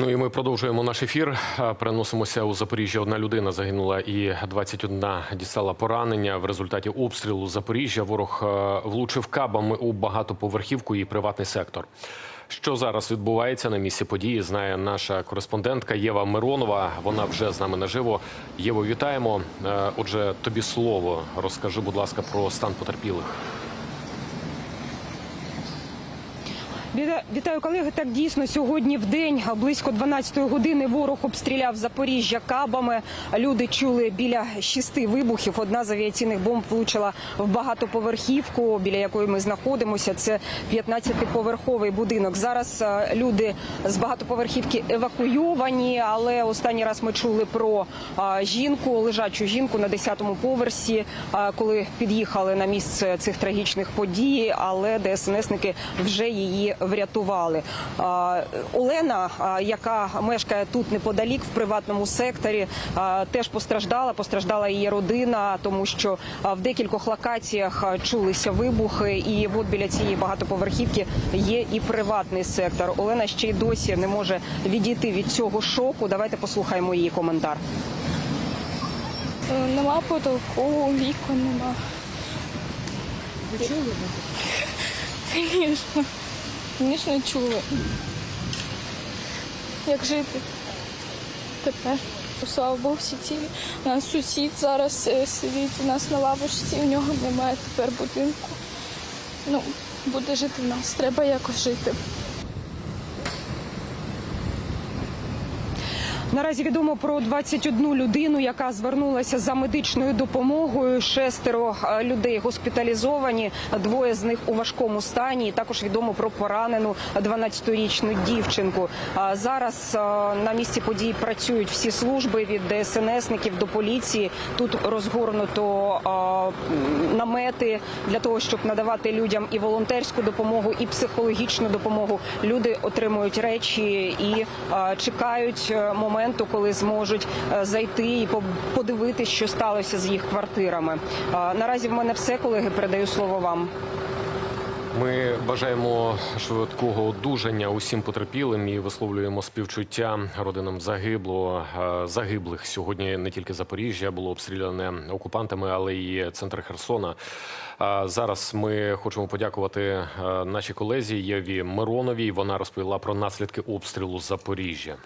Ну і ми продовжуємо наш ефір. Переносимося у Запоріжжя. Одна людина загинула і 21 дістала поранення в результаті обстрілу Запоріжжя. Ворог е, влучив кабами у багатоповерхівку і приватний сектор. Що зараз відбувається на місці події, знає наша кореспондентка Єва Миронова. Вона вже з нами наживо. Єво, вітаємо. Е, Отже, тобі слово. Розкажи, будь ласка, про стан потерпілих. Вітаю, колеги. Так дійсно сьогодні в день близько 12-ї години ворог обстріляв Запоріжжя кабами. Люди чули біля шести вибухів. Одна з авіаційних бомб влучила в багатоповерхівку, біля якої ми знаходимося. Це 15-поверховий будинок. Зараз е, люди з багатоповерхівки евакуйовані, але останній раз ми чули про жінку, лежачу жінку на 10-му поверсі, коли під'їхали на місце цих трагічних подій, але ДСНСники вже її врятували. Олена, яка мешкає тут неподалік в приватному секторі, теж постраждала. Постраждала її родина, тому що в декількох локаціях чулися вибухи, і от біля цієї багатоповерхівки є і приватний сектор. Олена ще й досі не може відійти від цього шоку. Давайте послухаємо її коментар. Е, Нема потолку, вікон нема. Ви чули? Звісно. Звісно, чули. Як жити тепер? Слава Богу, всі цілі. У нас сусід зараз е, сидить у нас на лавочці, у нього немає тепер будинку. Ну, буде жити в нас. Треба якось жити. Наразі відомо про 21 людину, яка звернулася за медичною допомогою. Шестеро е, людей госпіталізовані, двоє з них у важкому стані. Також відомо про поранену 12-річну дівчинку. Зараз е, на місці подій працюють всі служби від ДСНСників до поліції. Тут розгорнуто е, намети для того, щоб надавати людям і волонтерську допомогу, і психологічну допомогу. Люди отримують речі і чекають е, моменту, коли зможуть е, зайти і по- подивитись, що сталося з їх квартирами. Е, Наразі в мене все, колеги. Передаю слово вам. Ми бажаємо швидкого одужання усім потерпілим і висловлюємо співчуття родинам загибло е, загиблих. Сьогодні не тільки Запоріжжя було обстріляне окупантами, але й центр Херсона. Зараз ми хочемо подякувати е, нашій колезі Єві Мироновій. Вона розповіла про наслідки обстрілу Запоріжжя.